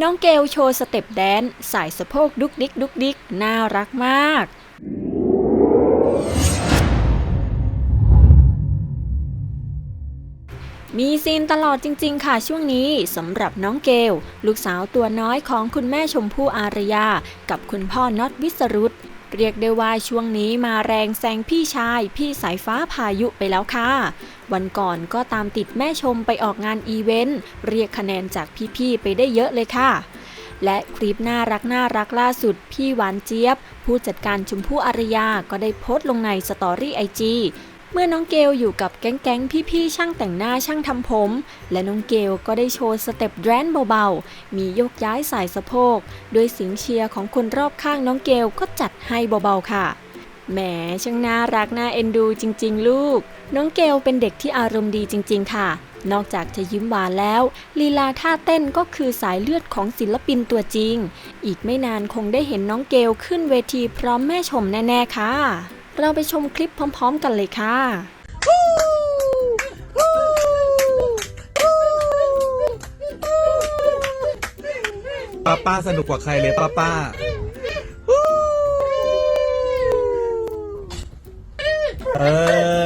น้องเกลโชว์สเต็ปแดนซ์สายสะโพกดุกดิกดุกดิกน่ารักมาก มีซีนตลอดจริง ๆ ค่ะช่วงนี้สำหรับน้องเกล ลูกสาวตัวน้อยของคุณแม่ชมพู่อารยา กับคุณพ่อน็อตวิสรุต เรียกได้ว่าช่วงนี้มาแรงแซงพี่ชาย พี่สายฟ้าพายุไปแล้วค่ะ วันก่อนก็ตามติดแม่ชมไปออกงานอีเวนต์เรียกคะแนนจากพี่ๆไปได้เยอะเลยค่ะ และคลิปน่ารักน่ารักล่าสุด พี่หวานเจี๊ยบ ผู้จัดการชมพู่อารยาก็ได้โพสต์ลงในสตอรี่ไอจี เมื่อน้องเกลอยู่กับแก๊งๆ พี่ๆ ช่างแต่งหน้าช่างทำผม และน้องเกลก็ได้โชว์สเต็ปแดนเบาๆ มียกย้ายสายสะโพก ด้วยเสียงเชียร์ของคนรอบข้างน้องเกลก็จัดให้เบาๆ ค่ะ แหมช่างน่ารักน่าเอ็นดูจริงๆ ลูก น้องเกลเป็นเด็กที่อารมณ์ดีจริง ๆ ค่ะ นอกจากจะยิ้มหวานแล้ว ลีลาท่าเต้นก็คือสายเลือดของศิลปินตัวจริง อีกไม่นานคงได้เห็นน้องเกลขึ้นเวทีพร้อมแม่ชมแน่ๆ ค่ะ เราไปชมคลิปพร้อม ๆ กันเลยค่ะป้าป้าสนุกกว่าใครเลยป้าป้าเออ